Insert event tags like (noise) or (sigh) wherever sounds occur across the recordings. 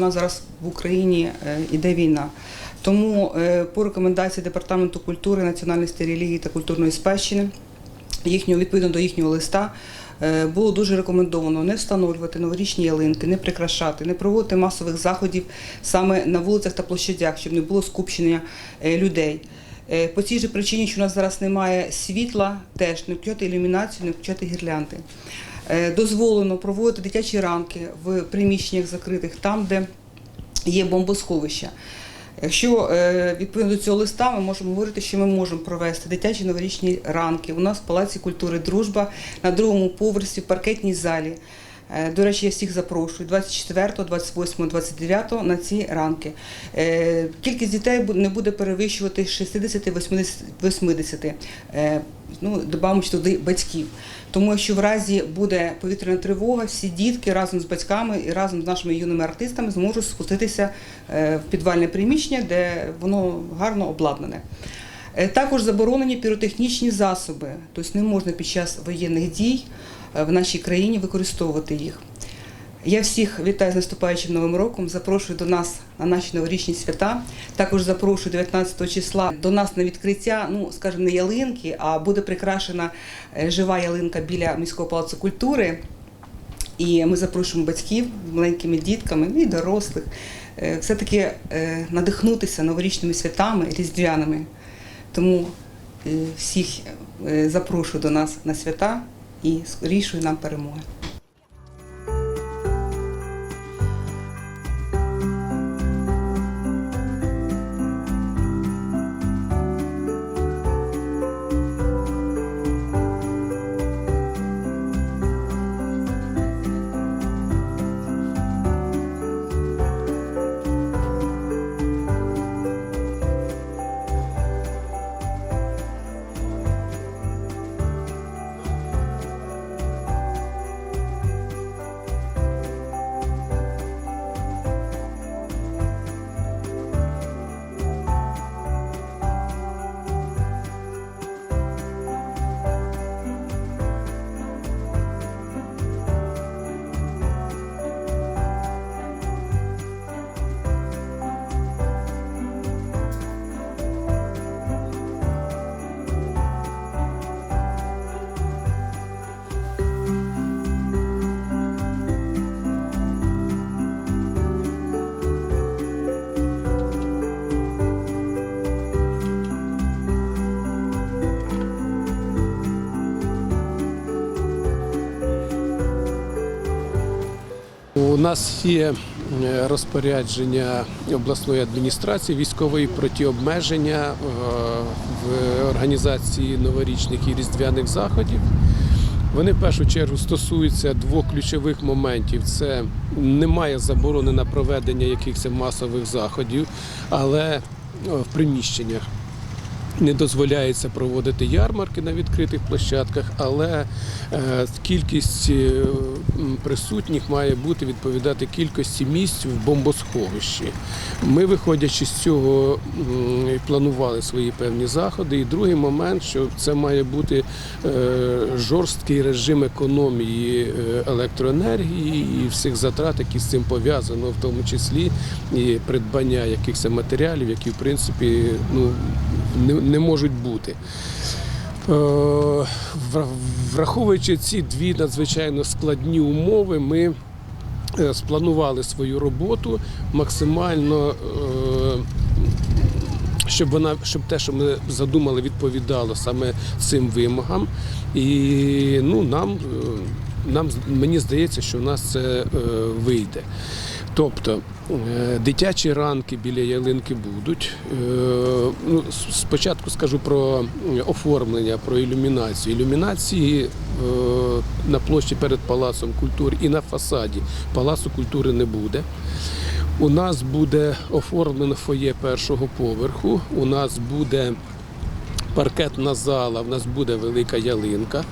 нас зараз в Україні е, іде війна. Тому е, по рекомендації Департаменту культури, національності, релігії та культурної спадщини їхнього відповідно до їхнього листа е, було дуже рекомендовано не встановлювати новорічні ялинки, не прикрашати, не проводити масових заходів саме на вулицях та площадях, щоб не було скупчення е, людей. Е, По цій же причині, що у нас зараз немає світла, теж не включати ілюмінацію, не включати гірлянди. Е, Дозволено проводити дитячі ранки в приміщеннях закритих, там, де є бомбосховища. Якщо е, відповідно до цього листа ми можемо говорити, що ми можемо провести дитячі новорічні ранки. У нас в Палаці культури Дружба на другому поверсі в паркетній залі. Е, До речі, я всіх запрошую 24, 28, 29 на ці ранки. Е, Кількість дітей не буде перевищувати 60-80. Е, Ну, додамо що туди батьків. Тому якщо в разі буде повітряна тривога, всі дітки разом з батьками і разом з нашими юними артистами зможуть спуститися в підвальне приміщення, де воно гарно обладнане. Також заборонені піротехнічні засоби, тобто не можна під час воєнних дій в нашій країні використовувати їх. Я всіх вітаю з наступаючим новим роком. Запрошую до нас на наші новорічні свята. Також запрошую 19 числа до нас на відкриття, ну скажімо, не ялинки, а буде прикрашена е, жива ялинка біля міського палацу культури. І ми запрошуємо батьків маленькими дітками і дорослих е, все-таки е, надихнутися новорічними святами різдвяними. Тому всіх запрошую до нас на свята і скорішої нам перемоги. Нас є е, розпорядження обласної адміністрації військової про ті обмеження е, в організації новорічних і різдвяних заходів. Вони в першу чергу стосуються двох ключових моментів: це немає заборони на проведення якихось масових заходів, але в приміщеннях не дозволяється проводити ярмарки на відкритих площадках, але е, кількість е, присутніх має бути відповідати кількості місць в бомбосховищі. Ми, виходячи з цього, планували свої певні заходи. І другий момент, що це має бути е, жорсткий режим економії електроенергії і всіх затрат, які з цим пов'язано, в тому числі і придбання якихось матеріалів, які в принципі ну, не, не можуть бути. Е, Враховуючи ці дві надзвичайно складні умови, ми е, спланували свою роботу максимально. е, Щоб вона, щоб те, що ми задумали, відповідало саме цим вимогам. І ну, нам, нам мені здається, що у нас це вийде. Тобто е, дитячі ранки біля ялинки будуть. Е, Ну, спочатку скажу про оформлення, про ілюмінацію. Ілюмінації е, на площі перед Палацом культури і на фасаді Палацу культури не буде. У нас буде оформлено фоє першого поверху. У нас буде паркетна зала, в нас буде велика ялинка.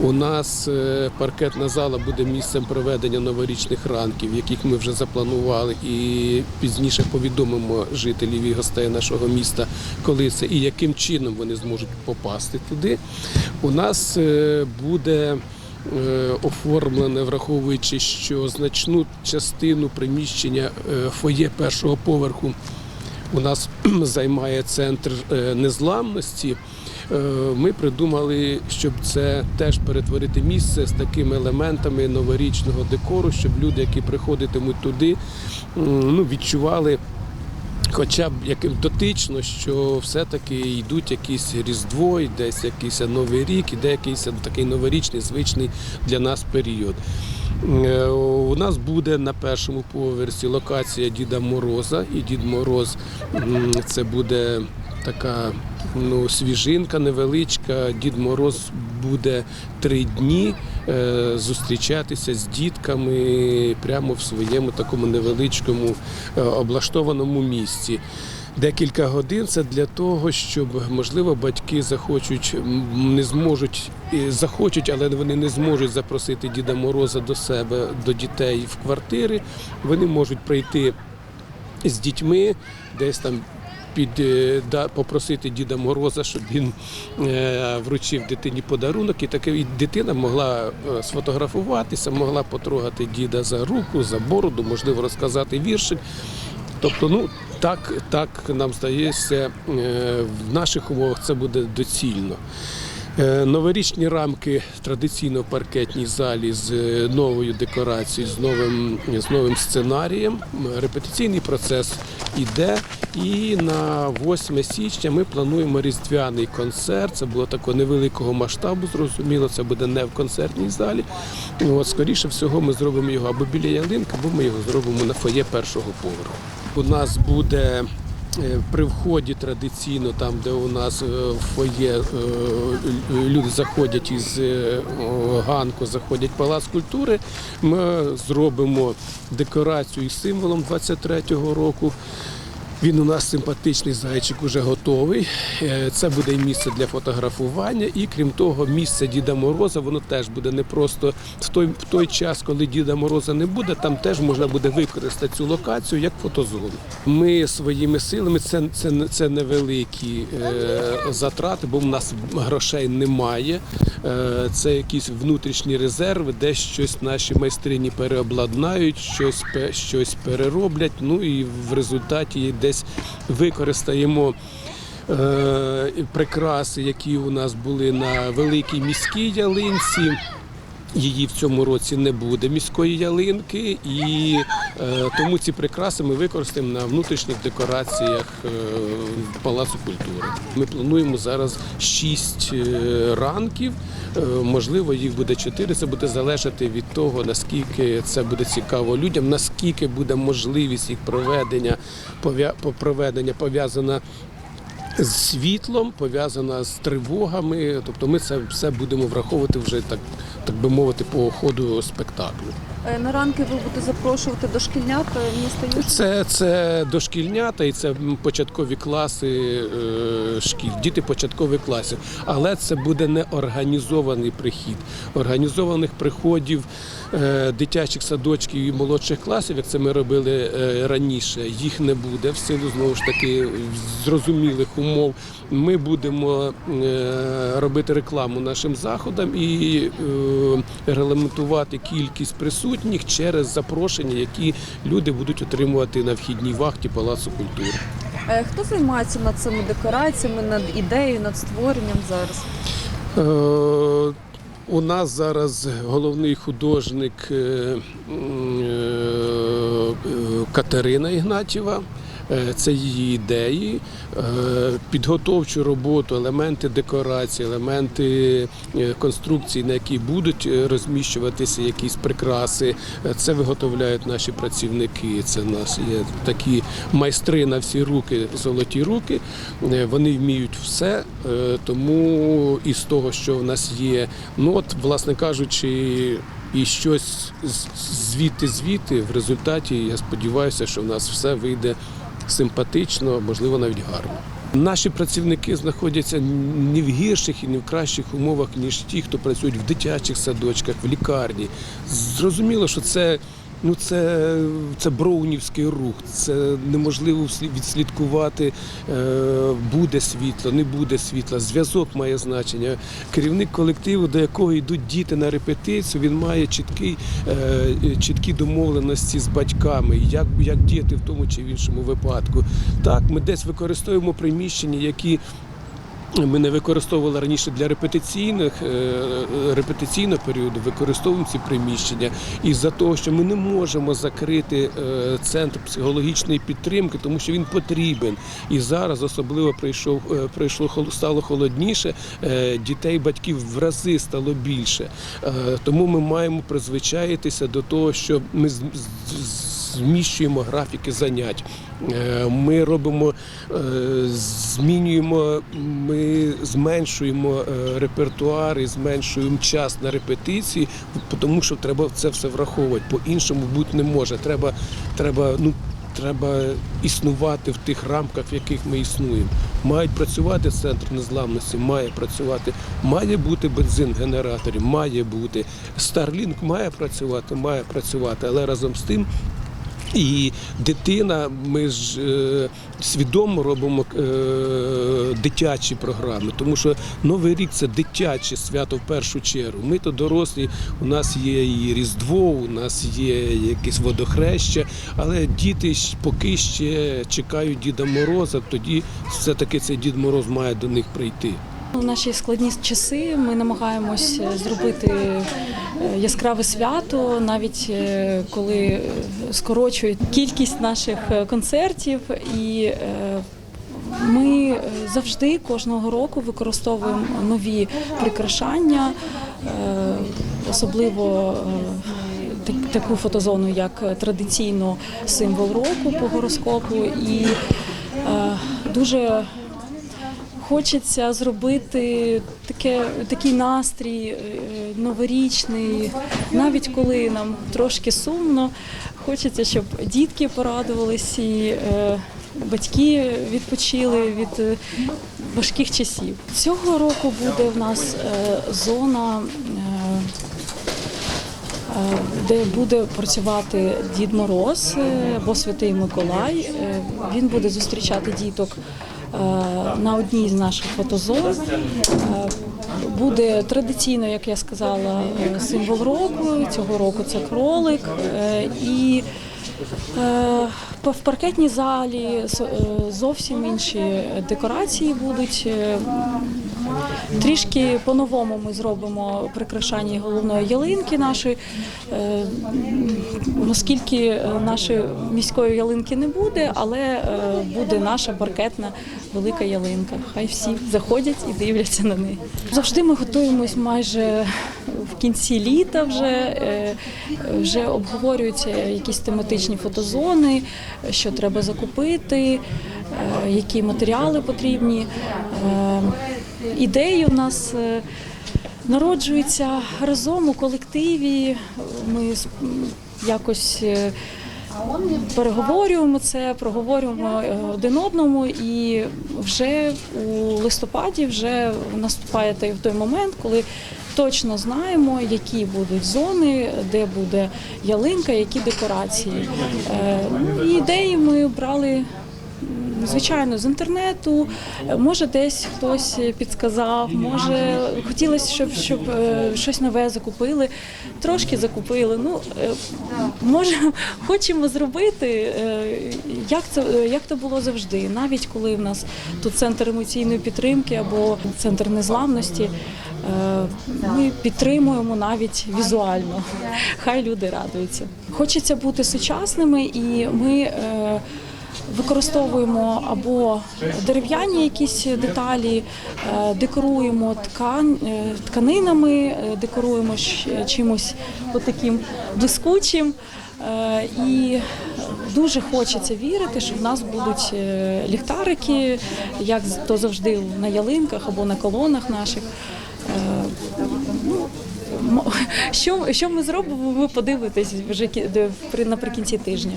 У нас е, паркетна зала буде місцем проведення новорічних ранків, яких ми вже запланували, і пізніше повідомимо жителів і гостей нашого міста, коли це і яким чином вони зможуть попасти туди. У нас е, буде е, оформлене, враховуючи, що значну частину приміщення фоє першого поверху у нас (clears throat) займає центр е, незламності. Е, Ми придумали, щоб це теж перетворити місце з такими елементами новорічного декору, щоб люди, які приходитимуть туди, ну, відчували хоча б яким дотично, що все-таки йдуть якісь Різдво, десь якийсь Новий рік, іде якийсь такий новорічний, звичний для нас період. Е, У нас буде на першому поверсі локація Діда Мороза, і Дід Мороз це буде така ну, свіжинка невеличка. Дід Мороз буде три дні е, зустрічатися з дітками прямо в своєму такому невеличкому е, облаштованому місці. Декілька годин це для того, щоб можливо батьки захочуть, не зможуть захочуть, але вони не зможуть запросити Діда Мороза до себе, до дітей в квартири. Вони можуть прийти з дітьми, десь там під е, да, попросити Діда Мороза, щоб він е, вручив дитині подарунок, і таке і дитина могла е, сфотографуватися, могла потрогати діда за руку, за бороду, можливо, розказати віршик. Тобто, ну так, так нам здається, е, в наших умовах це буде доцільно. Е, Новорічні рамки традиційно в паркетній залі з е, новою декорацією, з новим, з новим сценарієм. Репетиційний процес іде. І на 8 січня ми плануємо різдвяний концерт. Це було такого невеликого масштабу, зрозуміло, це буде не в концертній залі. От, скоріше всього, ми зробимо його або біля ялинки, або ми його зробимо на фоє першого поверху. У нас буде е, при вході традиційно, там де у нас е, фоє е, люди заходять із ганку, заходять палац культури. Ми зробимо декорацію із символом 23-го року. Він у нас симпатичний зайчик уже готовий. Е, Це буде місце для фотографування, і крім того, місце Діда Мороза воно теж буде не просто в той, в той час, коли Діда Мороза не буде, там теж можна буде використати цю локацію як фотозону. Ми своїми силами це, це, це невеликі е, затрати, бо в нас грошей немає. Е, це якісь внутрішні резерви, де щось наші майстрині переобладнають, щось, щось перероблять. Ну і в результаті десь використаємо. е, Прикраси, які у нас були на великій міській ялинці. Її в цьому році не буде міської ялинки, і е, тому ці прикраси ми використаємо на внутрішніх декораціях е, Палацу культури. Ми плануємо зараз шість е, ранків. Е, можливо, їх буде чотири. Це буде залежати від того, наскільки це буде цікаво людям, наскільки буде можливість їх проведення проведення пов'язана з світлом, пов'язана з тривогами. Тобто ми це все будемо враховувати вже так, так би мовити, по ходу спектаклю. Е, На ранки ви будете запрошувати дошкільнят е, міста Южного? Це, це дошкільнята і це початкові класи е, шкіл, діти початкових класів. Але це буде не організований прихід. Організованих приходів е, дитячих садочків і молодших класів, як це ми робили раніше, їх не буде в силу знову ж таки зрозумілих умов. Ми будемо робити рекламу нашим заходам і регламентувати кількість присутніх через запрошення, які люди будуть отримувати на вхідній вахті Палацу культури. Е, Хто займається над цими декораціями, над ідеєю, над створенням зараз? Е, У нас зараз головний художник е, е, Катерина Ігнатєва. Е, Це її ідеї, Е, підготовчу роботу, елементи декорації, елементи е, конструкції, на які будуть розміщуватися якісь прикраси. Це виготовляють наші працівники. Це в нас є такі майстри на всі руки, золоті руки. Вони вміють все, тому із того, що в нас є, ну от, власне кажучи. І щось звідти-звідти в результаті я сподіваюся, що в нас все вийде симпатично, можливо, навіть гарно. Наші працівники знаходяться не в гірших і не в кращих умовах, ніж ті, хто працюють в дитячих садочках, в лікарні. Зрозуміло, що це ну це, це броунівський рух. Це неможливо відслідкувати. е, Буде світло, не буде світла. Зв'язок має значення. Керівник колективу, до якого йдуть діти на репетицію, він має чіткий, е, чіткі домовленості з батьками, як, як діяти в тому чи в іншому випадку. Так, ми десь використовуємо приміщення, які ми не використовували раніше для репетиційних е, репетиційного періоду, використовуємо ці приміщення. І за того, що ми не можемо закрити е, центр психологічної підтримки, тому що він потрібен. І зараз особливо прийшов е, прийшло стало холодніше. Дітей, батьків в рази стало більше. Тому ми маємо призвичаїтися до того, що ми з- зміщуємо графіки занять. Е, Ми робимо, е, змінюємо, ми зменшуємо е, репертуар і зменшуємо час на репетиції, тому що треба це все враховувати. По-іншому бути не може. Треба, треба, ну, треба існувати в тих рамках, в яких ми існуємо. Мають працювати центр незламності, має працювати, має бути бензин в генераторі, має бути. Starlink має працювати, має працювати, але разом з тим і дитина, ми ж е, свідомо робимо е, дитячі програми, тому що Новий рік це дитяче свято в першу чергу. Ми то дорослі, у нас є і Різдво, у нас є якесь водохреща, але діти поки ще чекають Діда Мороза, тоді все-таки цей Дід Мороз має до них прийти. У наші складні часи ми намагаємось зробити е, яскраве свято, навіть е, коли е, скорочують кількість наших е, концертів, і е, ми е, завжди кожного року використовуємо нові прикрашання, е, особливо е, таку фотозону, як традиційно символ року по гороскопу, і е, дуже Хочеться зробити таке, такий настрій е, новорічний, навіть коли нам трошки сумно. Хочеться, щоб дітки порадувались і е, батьки відпочили від е, важких часів. Цього року буде в нас зона. Де буде працювати Дід Мороз або Святий Миколай. Він буде зустрічати діток на одній з наших фотозон. Е, Буде традиційно, як я сказала, е, символ року. Цього року це кролик. Е, І е, в паркетній залі е, зовсім інші декорації будуть. Трішки по-новому ми зробимо прикрашання головної ялинки нашої, е, оскільки е, нашої міської ялинки не буде, але е, буде наша паркетна велика ялинка. Хай всі заходять і дивляться на неї. Завжди ми готуємось майже в кінці літа. Вже вже обговорюються якісь тематичні фотозони, що треба закупити, які матеріали потрібні. Ідеї у нас е, народжуються разом у колективі. Ми якось е, переговорюємо це, проговорюємо е, один одному, і вже у листопаді вже наступає той, момент, коли точно знаємо, які будуть зони, де буде ялинка, які декорації. Ну, Ідеї ми брали Звичайно, з інтернету, може десь хтось підказав, може хотілося, щоб, щоб е, щось нове закупили, трошки закупили. Ну, е, може, (laughs) хочемо зробити, е, як це, як то було завжди. Навіть коли в нас тут центр емоційної підтримки або центр незламності, ми підтримуємо навіть візуально. Хай люди радуються. Хочеться бути сучасними і ми. Використовуємо або дерев'яні якісь деталі, е, декоруємо ткань, е, тканинами, е, декоруємо чимось таким блискучим. І дуже хочеться вірити, що в нас будуть ліхтарики, як то завжди на ялинках або на колонах наших. Що, що ми зробимо, ви подивитесь вже при- наприкінці тижня.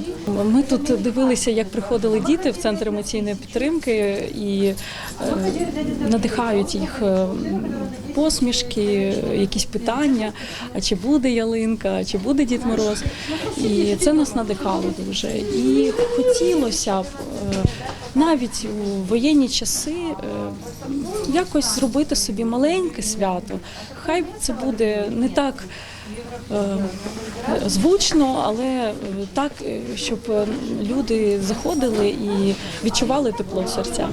Ми тут дивилися, як приходили діти в центр емоційної підтримки і е, надихають їх е, посмішки, якісь питання, а чи буде ялинка, чи буде Дід Мороз. І це нас надихало дуже. І хотілося б е, навіть у воєнні часи якось зробити собі маленьке свято. Хай це буде не так е, звучно, але е, так, е, щоб люди заходили і відчували тепло в серцях.